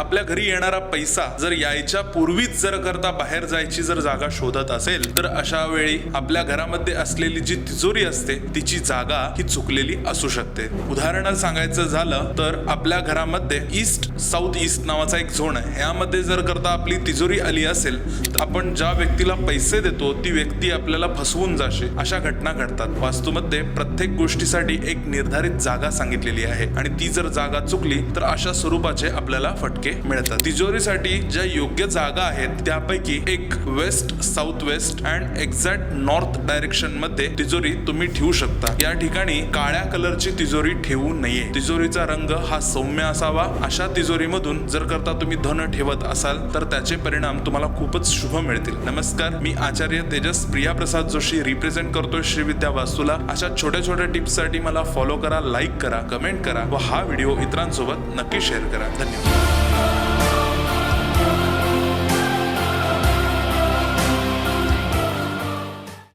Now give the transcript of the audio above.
आपल्या घरी येणारा पैसा जर यायच्या पूर्वीच जर करता बाहेर जायची जर जागा शोधत असेल तर अशा वेळी आपल्या घरामध्ये असलेली जी तिजोरी असते तिची जागा ही चुकलेली असू शकते. उदाहरण सांगायचं झालं तर आपल्या घरामध्ये ईस्ट साऊथ ईस्ट नावाचा एक झोन आहे. यामध्ये जर करता आपली तिजोरी आली असेल तर आपण ज्या व्यक्तीला पैसे देतो ती व्यक्ती आपल्याला फसवून जाशे अशा घटना घडतात. वास्तूमध्ये प्रत्येक गोष्टीसाठी एक निर्धारित जागा सांगितलेली आहे. आणि ती जर जागा चुकली तर अशा स्वरूपाचे आपल्याला फटके मिळतात. तिजोरीसाठी ज्या योग्य जागा आहेत त्यापैकी एक west south west and exact north डायरेक्शनमध्ये तिजोरी तुम्ही ठेवू शकता. या ठिकाणी काळ्या कलरची तिजोरी ठेवू नये. तिजोरीचा रंग हा सौम्य असावा. अशा तिजोरीमधून जर करता तुम्ही धन ठेवत असाल तर त्याचे परिणाम तुम्हाला खूपच शुभ मिळतील. नमस्कार मी आचार्य तेजस प्रिया प्रसाद जोशी रिप्रेझेंट करतोय श्रीविद्या वास्तूला अशा छोट्या छोट्या टिप्ससाठी मला फॉलो करा लाईक करा कमेंट करा व हा व्हिडिओ इतरांसोबत नक्की शेअर करा. धन्यवाद.